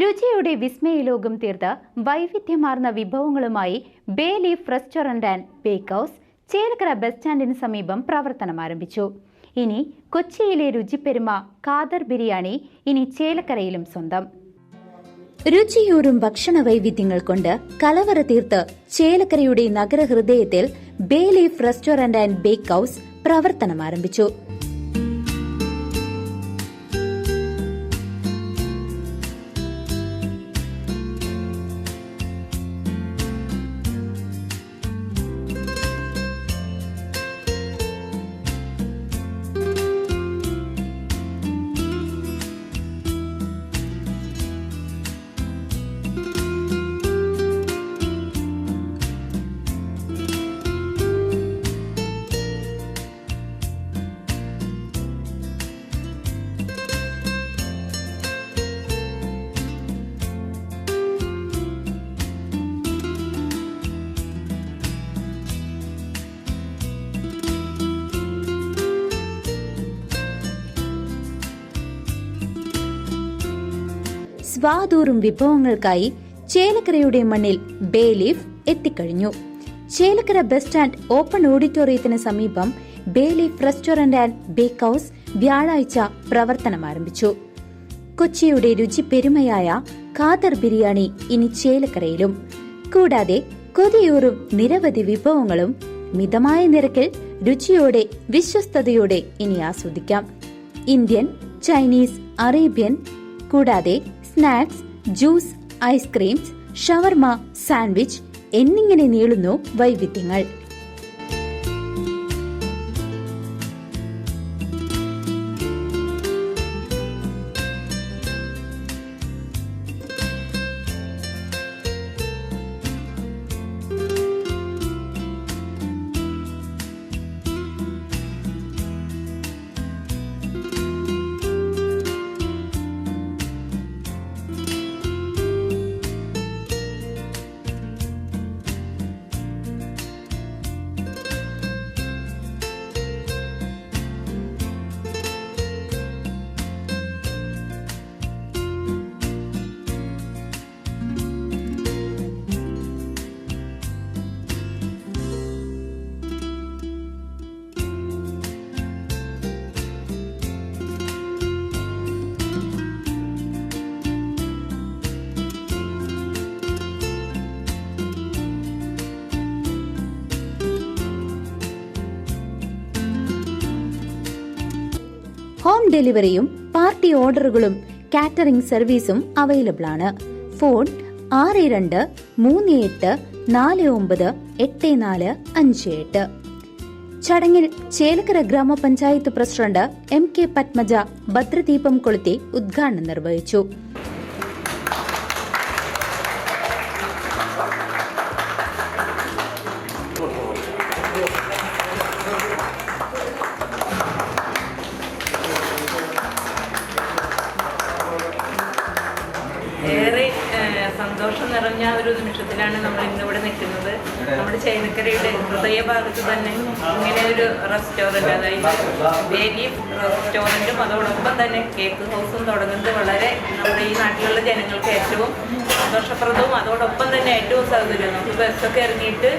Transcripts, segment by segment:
രുചിയുടെ വിസ്മയ ലോകം തീർത്ത് വൈവിധ്യമാർന്ന വിഭവങ്ങളുമായി bay leaf restaurant and bake house Chelakkara bus സ്റ്റാൻഡിന് സമീപം പ്രവർത്തനം ആരംഭിച്ചു. ഇനി കൊച്ചിയിലെ രുചിപ്പെരുമ കാദർ ബിരിയാണി ഇനി ചേലക്കരയിലും സ്വന്തം. രുചിയോറും ഭക്ഷണ വൈവിധ്യങ്ങൾ കൊണ്ട് കലവറ തീർത്ത് ചേലക്കരയുടെ നഗരഹൃദയത്തിൽ bay leaf restaurant and bake house പ്രവർത്തനം ആരംഭിച്ചു. സ്വാദൂറും വിഭവങ്ങൾക്കായി ചേലക്കരയുടെ മണ്ണിൽ ബേ ലീഫ് എത്തിക്കഴിഞ്ഞു. ചേലക്കര ബസ് സ്റ്റാൻഡ് ഓപ്പൺ ഓഡിറ്റോറിയത്തിന് സമീപം bay leaf restaurant and bake house വ്യാഴാഴ്ച പ്രവർത്തനം ആരംഭിച്ചു. കൊച്ചിയുടെ രുചി പെരുമയായ ഖാദർ ബിരിയാണി ഇനി ചേലക്കരയിലും. കൂടാതെ കൊതിയൂറും നിരവധി വിഭവങ്ങളും മിതമായ നിരക്കിൽ രുചിയോടെ വിശ്വസ്തയോടെ ഇനി ആസ്വദിക്കാം. ഇന്ത്യൻ ചൈനീസ് അറേബ്യൻ കൂടാതെ snacks juice ice creams shawarma sandwich എന്നിങ്ങനെ നീളുന്നു വൈവിധ്യങ്ങൾ. ഹോം ഡെലിവറിയും പാർട്ടി ഓർഡറുകളും കാറ്ററിംഗ് സർവീസും അവൈലബിൾ ആണ് ഫോൺ ആറ് രണ്ട് മൂന്ന് എട്ട് നാല് ഒമ്പത് എട്ട് നാല് അഞ്ച് എട്ട്. ചടങ്ങിൽ ചേലക്കര ഗ്രാമപഞ്ചായത്ത് പ്രസിഡന്റ് എം കെ പത്മജ ഭദ്രദീപം കൊളുത്തി ഉദ്ഘാടനം നിർവഹിച്ചു. സന്തോഷം നിറഞ്ഞ ഒരു നിമിഷത്തിലാണ് നമ്മൾ ഇന്നിവിടെ നിൽക്കുന്നത്. നമ്മുടെ ചേനക്കരയുടെ ഹൃദയഭാഗത്ത് തന്നെ ഇങ്ങനെ ഒരു റെസ്റ്റോറന്റ് അതായത് ബേബി റെസ്റ്റോറന്റും അതോടൊപ്പം തന്നെ കേക്ക് ഹൗസും തുടങ്ങുന്നത് വളരെ നമ്മുടെ ഈ നാട്ടിലുള്ള ജനങ്ങൾക്ക് ഏറ്റവും സന്തോഷപ്രദവും അതോടൊപ്പം തന്നെ ഏറ്റവും സൗകര്യം നമുക്ക് ബസ്സൊക്കെ ഇറങ്ങിയിട്ട്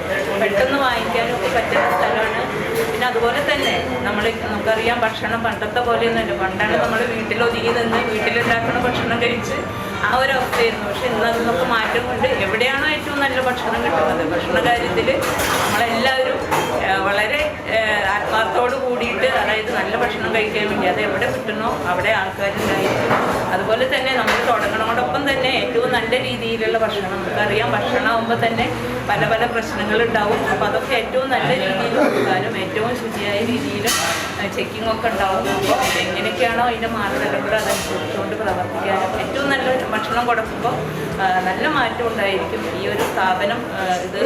പെട്ടെന്ന് വാങ്ങിക്കാനും ഒക്കെ പറ്റുന്ന സ്ഥലമാണ്. പിന്നെ അതുപോലെ തന്നെ നമ്മൾ നമുക്കറിയാം ഭക്ഷണം പണ്ടത്തെ പോലെയൊന്നുമല്ല പണ്ടാണ് നമ്മൾ വീട്ടിലൊതുങ്ങി നിന്ന് വീട്ടിലുണ്ടാക്കുന്ന ഭക്ഷണം കഴിച്ച് ആ ഒരു അവസ്ഥയായിരുന്നു. പക്ഷെ ഇന്ന് അതൊക്കെ മാറ്റം കൊണ്ട് എവിടെയാണോ ഏറ്റവും നല്ല ഭക്ഷണം കിട്ടുന്നത്? ഭക്ഷണ കാര്യത്തിൽ നമ്മളെല്ലാവരും വളരെ ആത്മാർത്ഥത്തോട് കൂടിയിട്ട് അതായത് നല്ല ഭക്ഷണം കഴിക്കാൻ വേണ്ടി അത് എവിടെ കിട്ടുന്നോ അവിടെ ആൾക്കാരുണ്ടായിരിക്കും. അതുപോലെ തന്നെ നമ്മൾ തുടങ്ങണോടൊപ്പം തന്നെ ഏറ്റവും നല്ല രീതിയിലുള്ള ഭക്ഷണം. നമുക്കറിയാം ഭക്ഷണമാകുമ്പോൾ തന്നെ പല പല പ്രശ്നങ്ങൾ ഉണ്ടാവും അപ്പോൾ അതൊക്കെ ഏറ്റവും നല്ല രീതിയിൽ കൊടുക്കാനും ഏറ്റവും ശുചിയായ രീതിയിലും ചെക്കിംഗ് ഒക്കെ ഉണ്ടാവും. അപ്പോൾ എങ്ങനെയൊക്കെയാണോ അതിന്റെ മാർഗങ്ങൾ അതനുസരിച്ചുകൊണ്ട് പ്രവർത്തിക്കാനും ഏറ്റവും നല്ല ഭക്ഷണം കൊടുക്കുമ്പോൾ നല്ല മാറ്റം ഉണ്ടായിരിക്കും. ഈ ഒരു സ്ഥാപനം ഇത്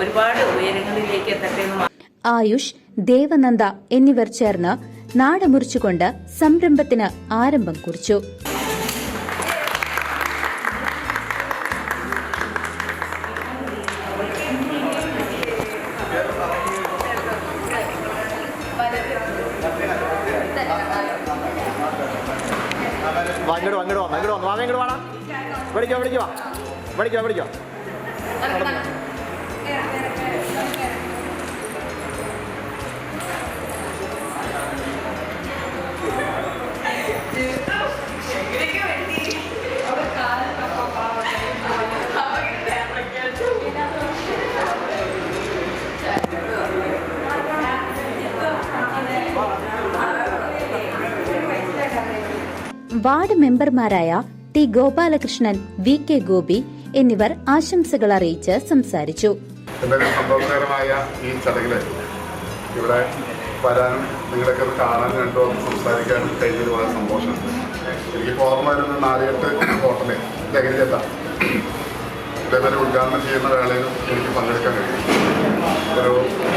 ഒരുപാട് ഉയരങ്ങളിലേക്ക് എത്തട്ടെ എന്ന് ആയുഷ് ദേവനന്ദ എന്നിവർ ചേർന്ന് നാടമുറിച്ചുകൊണ്ട് സംരംഭത്തിന് ആരംഭം കുറിച്ചു. വാ, ഇങ്ങോട്ട് വാ, ഇങ്ങോട്ട് വന്നേ ഇങ്ങോട്ട് വന്നു മാമ ഇങ്ങോട്ട് വേണം വിളിക്കോ വിളിക്കോ വിളിക്കോ വിളിക്കോ വാർഡ് മെമ്പർമാരായ T Gopalakrishnan V K Gopi എന്നിവർ ആശംസകൾ അറിയിച്ച് സംസാരിച്ചു. ഈ സന്തോഷമുണ്ട് ഉദ്ഘാടനം ചെയ്യുന്ന വേളയിലും എനിക്ക് പങ്കെടുക്കാൻ കഴിയും ഒരു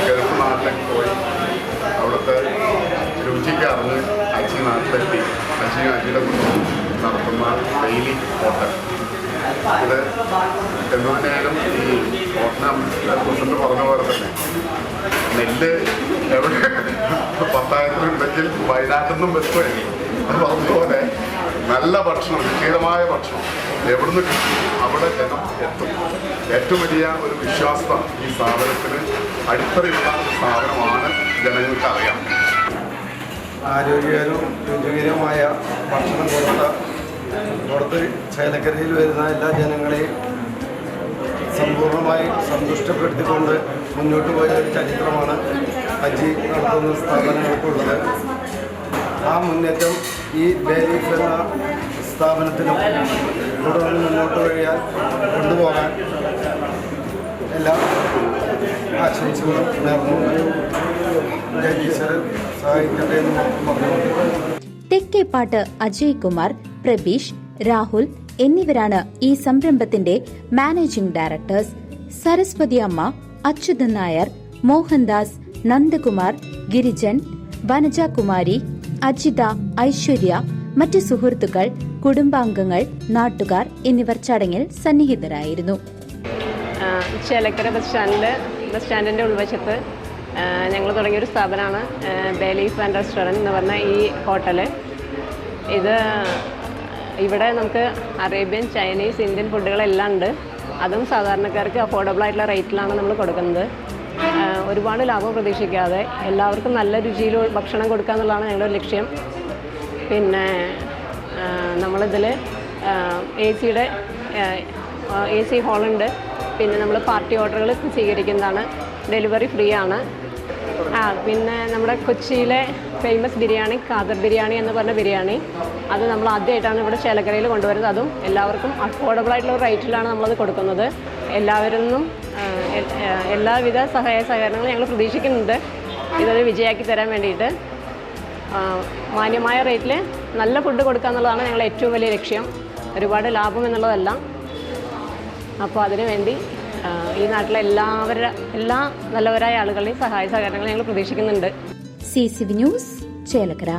ഗൾഫ് നാട്ടിലേക്ക് പോയി അവിടുത്തെ രുചിക്ക് അറിഞ്ഞ് അച്ഛൻ നാട്ടിലെത്തി. അച്ഛനും അച്ഛന്റെ കുടുംബം നടത്തുന്ന ഡെയിലി ഹോട്ടൽ ഇത് എന്തുതന്നെയായാലും ഈ ഓട്ടം പ്രസിഡന്റ് പറഞ്ഞ പോലെ തന്നെ. നെല്ല് എവിടെ? പത്തായത്തിലുണ്ടെങ്കിൽ വയനാട്ടിൽ നിന്നും വെച്ചുവരും അത് പറഞ്ഞതുപോലെ നല്ല ഭക്ഷണം രുചികരമായ ഭക്ഷണം എവിടുന്ന് കിട്ടും? അവിടെ ജനം എത്തും. ഏറ്റവും വലിയ ഒരു വിശ്വാസം ഈ സ്ഥാപനത്തിന് അടിത്തറയുള്ള സ്ഥാപനമാണ് ജനങ്ങൾക്ക് അറിയാം ആരോഗ്യകരവും രുചികരവുമായ ഭക്ഷണം കൊടുത്ത കൊടുത്ത് ചേലക്കരയിൽ വരുന്ന എല്ലാ ജനങ്ങളെയും സമ്പൂർണമായി സന്തുഷ്ടപ്പെടുത്തിക്കൊണ്ട് മുന്നോട്ട് പോയ ഒരു ചരിത്രമാണ് ഹജ്ജി നടത്തുന്ന സ്ഥാപനങ്ങൾക്കുള്ളത്. ആ മുന്നേറ്റം ഈ ബേലീഫ് എന്ന സ്ഥാപനത്തിനും തുടർന്ന് മുന്നോട്ട് കഴിയാൻ കൊണ്ടുപോകാൻ എല്ലാ ആശംസകളും നേർന്നു ഈശ്വരൻ സഹായിക്കട്ടെ എന്ന് പറഞ്ഞുകൊണ്ട് തെക്കേപ്പാട്ട് അജയ് കുമാർ പ്രബീഷ് രാഹുൽ എന്നിവരാണ് ഈ സംരംഭത്തിന്റെ മാനേജിംഗ് ഡയറക്ടേഴ്സ്. സരസ്വതി അമ്മ അച്യുതൻ നായർ മോഹൻദാസ് നന്ദകുമാർ ഗിരിജൻ വനജ കുമാരി അജിത ഐശ്വര്യ മറ്റ് സുഹൃത്തുക്കൾ കുടുംബാംഗങ്ങൾ നാട്ടുകാർ എന്നിവർ ചടങ്ങിൽ സന്നിഹിതരായിരുന്നു. ചേലക്കര ബസ് സ്റ്റാൻഡിൽ ബസ് സ്റ്റാൻഡിന്റെ ഉൾവശത്ത് ഞങ്ങൾ തുടങ്ങിയൊരു സ്ഥാപനമാണ് ബേലീഫ് ആൻഡ് റെസ്റ്റോറന്റ് എന്ന് പറഞ്ഞ ഈ ഹോട്ടൽ. ഇത് ഇവിടെ നമുക്ക് അറേബ്യൻ ചൈനീസ് ഇന്ത്യൻ ഫുഡുകളെല്ലാം ഉണ്ട്. അതും സാധാരണക്കാർക്ക് അഫോർഡബിൾ ആയിട്ടുള്ള റേറ്റിലാണ് നമ്മൾ കൊടുക്കുന്നത്. ഒരുപാട് ലാഭം പ്രതീക്ഷിക്കാതെ എല്ലാവർക്കും നല്ല രുചിയിൽ ഭക്ഷണം കൊടുക്കുക എന്നുള്ളതാണ് ഞങ്ങളുടെ ലക്ഷ്യം. പിന്നെ നമ്മളിതിൽ എ സിയുടെ എ സി ഹോളുണ്ട് പിന്നെ നമ്മൾ പാർട്ടി ഓർഡറുകൾ സ്വീകരിക്കുന്നതാണ്. ഡെലിവറി ഫ്രീ ആണ്. ആ പിന്നെ നമ്മുടെ കൊച്ചിയിലെ ഫേമസ് ബിരിയാണി കാദർ ബിരിയാണി എന്ന് പറഞ്ഞ ബിരിയാണി. അത് നമ്മൾ ആദ്യമായിട്ടാണ് ഇവിടെ ചേലക്കരയിൽ കൊണ്ടുവരുന്നത്. അതും എല്ലാവർക്കും അഫോർഡബിൾ ആയിട്ടുള്ള റേറ്റിലാണ് നമ്മളത് കൊടുക്കുന്നത്. എല്ലാവരിൽ നിന്നും ആ, എ- ആ, എല്ലാവിധ സഹായ സഹകരണങ്ങളും ഞങ്ങൾ പ്രതീക്ഷിക്കുന്നുണ്ട്. ഇതൊരു വിജയാക്കി തരാൻ വേണ്ടിയിട്ട്. മാന്യമായ റേറ്റിൽ നല്ല ഫുഡ് കൊടുക്കുക എന്നുള്ളതാണ് ഞങ്ങളുടെ ഏറ്റവും വലിയ ലക്ഷ്യം. ഒരുപാട് ലാഭം എന്നുള്ളതല്ല. അപ്പോൾ അതിനു വേണ്ടി ഈ നാട്ടിലെ എല്ലാവരുടെ എല്ലാ നല്ലവരായ ആളുകളുടെയും സഹായ സഹകരണങ്ങൾ ഞങ്ങൾ പ്രതീക്ഷിക്കുന്നുണ്ട്. C C V news Chelakkara.